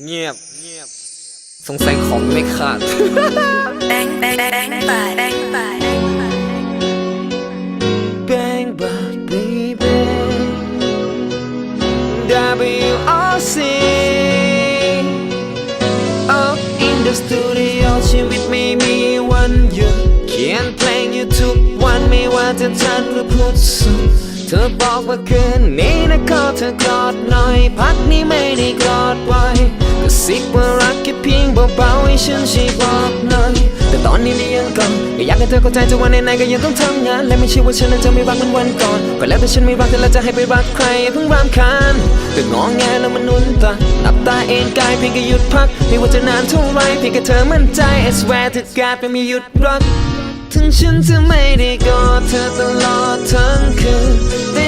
เงียบ สงสัยของไม่ขาด Bang bang bang bang bang bang Bang bang baby WRC Up in the studio ชีวิตไม่มีวันหยุดเขียนเพลงอยู่ทุกวันไม่ว่าจะทันหรือพุธสุขเธอบอกว่าคืนนี้นะขอเธอกอดหน่อย พักนี้ไม่ได้กอดไว้ก็ สิกว่ารักแค่เพียงเบาๆให้ฉันช่วยบอกหน่อยแต่ตอนนี้นี่ยังก่อนก็อยากให้เธอเข้าใจจะว่าไหนๆก็ยังต้องทำงาน และไม่ใช่ว่าฉันนั้นจะไม่รักเหมือนวันก่อนก็แล้วแต่ฉันไม่รักเธอแล้วจะให้ไปรักใครเพิ่งรำคาญแต่งอแงแล้วมันนุ่นตาหลับตาเอนกายเพียงแค่หยุดพักไม่ว่าจะนานเท่าไรเพียงแค่เธอมั่นใจ I swear to God ไม่มีหยุดรักถึงฉันจะไม่ได้กอดเธอตลอดทั้งคืน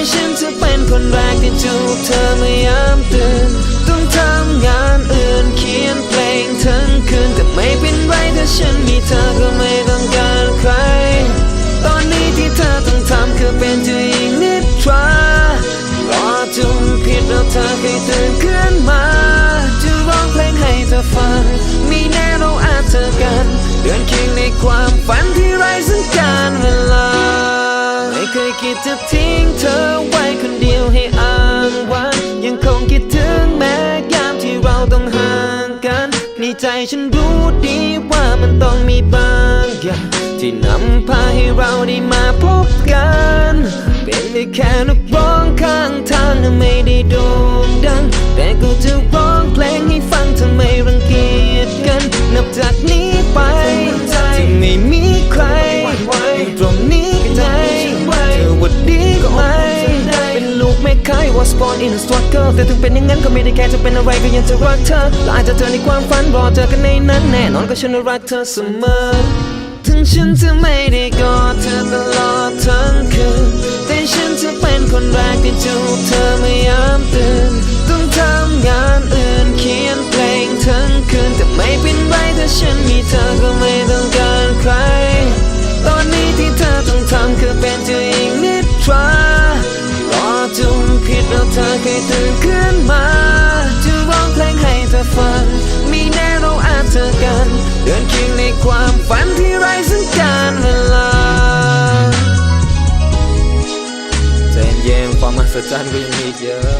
คิดจะทิ้งเธอไว้คนเดียวให้อ้างว้างยังคงคิดถึงแม้ยามที่เราต้องห่างกันในใจฉันรู้ดีว่ามันต้องมีบางอย่างที่นำพาให้เราได้มาพบกัน เป็นได้แค่นักร้องข้างทางไม่ได้โด่งดัง แต่ก็ was born in a struggle แต่ถึงเป็นอย่างนั้นก็ไม่ได้แค่จะเป็นอะไรก็ยังจะรักเธอและอาจจะเจอในความฝันรอเจอกันในนั้นแน่นอนก็ฉันรักเธอเสมอ ถึงฉันจะไม่ได้กอดเธอตลอดทั้งคืนแต่ฉันจะเป็นคนแรกที่จูบเธอเมื่อยาม ตื่นขึ้นมาจะร้องเพลงให้เธอฟัง มีแน่เราอาจเจอกัน เดินเคียงในความฝันที่ไร้สัญญาณเวลาใจเย็นความมหัศจรรย์ก็ยังมีเยอะ